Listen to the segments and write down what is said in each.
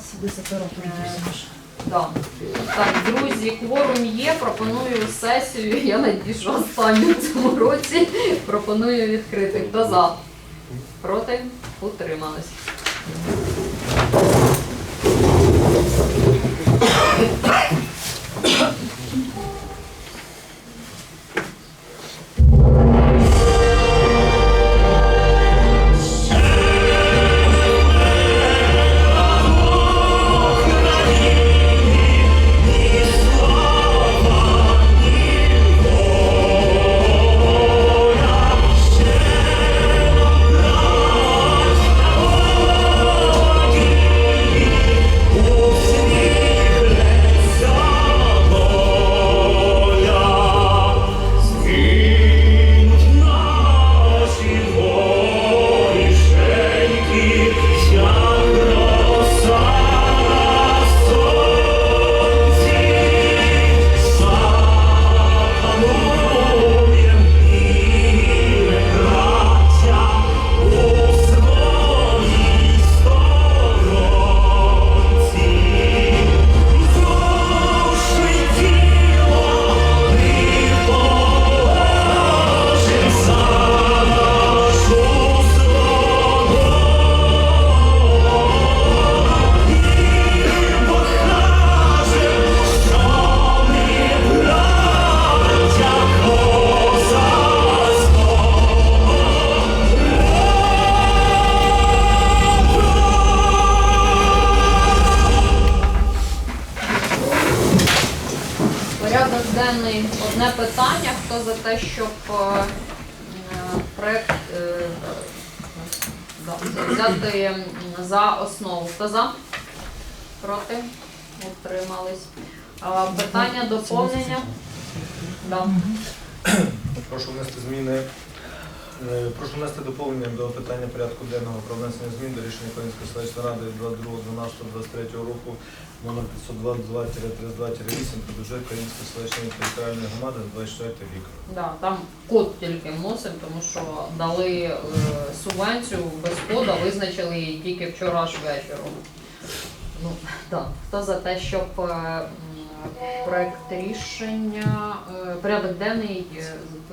нас 10 років. Да. Так, друзі, кворум є. Пропоную сесію. Я надію, що останню в цьому році. Пропоную відкрити. Хто за? Проти? Утримались. Порядок одне питання. Хто за те, щоб е, е, проект е, взяти за основу? Хто за? Проти? Утримались. Питання доповнення? Да. Прошу внести зміни. Е, Прошу внести доповнення до питання порядку денного про внесення змін до рішення Української селищної ради 22.12.23 року номер 522-32-8 про бюджет Української селищної територіальної громади на 24 рік. Да, там код тільки вносимо, тому що дали е, субвенцію без кода, визначили її тільки вчора аж вечором. Ну, да. Хто за те, щоб е, проект рішення, е, порядок денний е,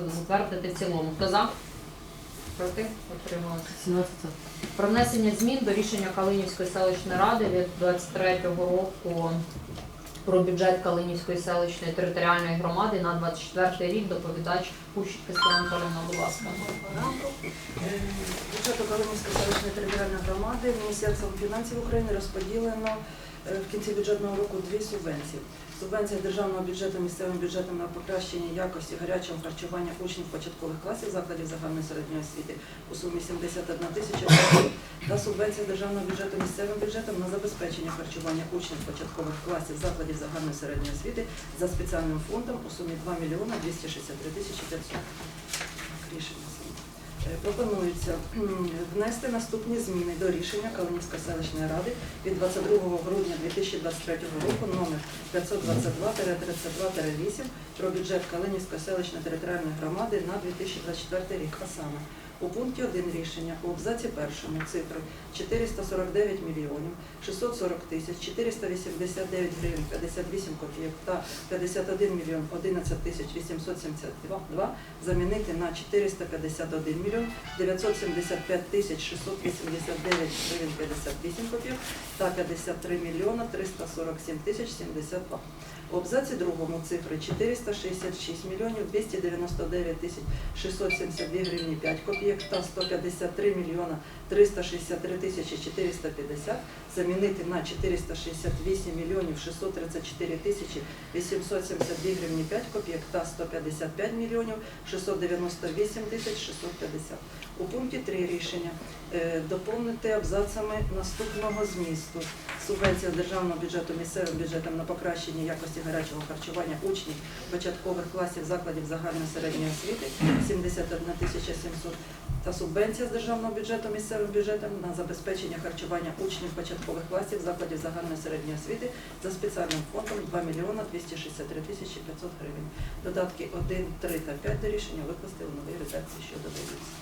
затвердити в цілому? Хто за? Проти? Отрималися. 17 Про внесення змін до рішення Калинівської селищної ради від 23-го року про бюджет Калинівської селищної територіальної громади на 24 рік. Доповідач Кущик Кристина Анатолійовна, будь ласка. Бюджету Калинівської селищної територіальної громади Міністерством фінансів України розподілено в кінці бюджетного року дві субвенції. Субвенція державного бюджету місцевим бюджетом на покращення якості гарячого харчування учнів початкових класів закладів загальної середньої освіти у сумі 71 тисяча та субвенція державного бюджету місцевим бюджетом на забезпечення харчування учнів початкових класів закладів загальної середньої освіти за спеціальним фондом у сумі 2 мільйона 263 тисячі 500. Рішення. Е, Пропонується внести наступні зміни до рішення Калинівської селищної ради від 22 грудня 2023 року номер 522-32-8 про бюджет Калинівської селищної територіальної громади на 2024 рік. А саме у пункті 1 рішення у абзаці першому цифри 449 мільйонів 640 тисяч 489 гривень 58 копійок та 51 мільйон 11 тисяч 872 замінити на 451 мільйон 975 тисяч 689 гривень 58 копійок та 53 мільйона 347 тисяч 72. У абзаці другому цифри 466 мільйонів 299 тисяч 672 гривні 5 копійок та 153 мільйона 363 тисячі 450 замінити на 468 мільйонів 634 тисячі 872 гривні 5 копійок та 155 мільйонів 698 тисяч 650. У пункті 3 рішення е, доповнити абзацами наступного змісту. Субвенція з державного бюджету місцевим бюджетом на покращення якості гарячого харчування учнів початкових класів закладів загальної середньої освіти 71 тисяча 700 та субвенція з державного бюджету місцевим бюджетом на забезпечення харчування учнів початкових класів закладів загальної середньої освіти за спеціальним фондом 2 мільйона 263 тисячі 500 гривень. Додатки 1, 3 та 5 до рішення викласти у новій редакції, що додаються.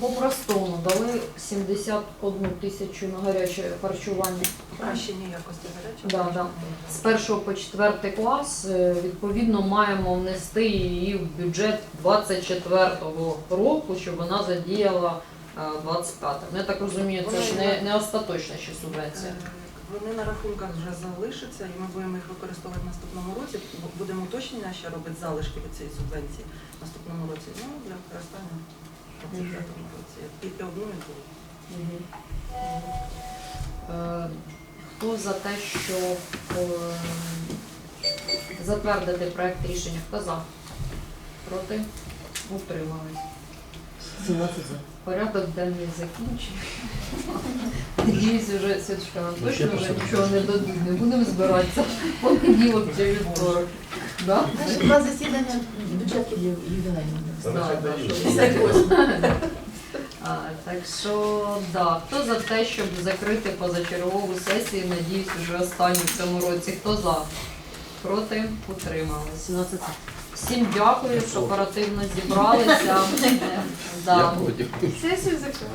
По-простому дали 71 тисячу на гаряче харчування. Покращення якості гарячого. Да, да. З першого по четвертий клас е, відповідно маємо внести її в бюджет 24-го року, щоб вона задіяла е, 25 Ну, Я так розумію, це ж не, не остаточна ще субвенція. Вони на рахунках вже залишаться, і ми будемо їх використовувати в наступному році. Будемо уточнення, що робить залишки від цієї субвенції в наступному році. Ну, для використання в 25-му році. І одну і другу. Е, Хто за те, щоб е, затвердити проект рішення? Хто за? Проти? Утримались. 17 за. Порядок денний закінчений. Надіюсь, вже Святочка нам точно вже нічого не дадуть, не будемо збиратися. Понеділок чи вівторок. Да? Наші два засідання бюджетів ювілейного. А, Так що, да, хто за те, щоб закрити позачергову сесію, надіюсь, вже останню в цьому році. Хто за? Проти? Утримались. 17 за. Всім дякую, що оперативно зібралися. Да. Сесію закрили.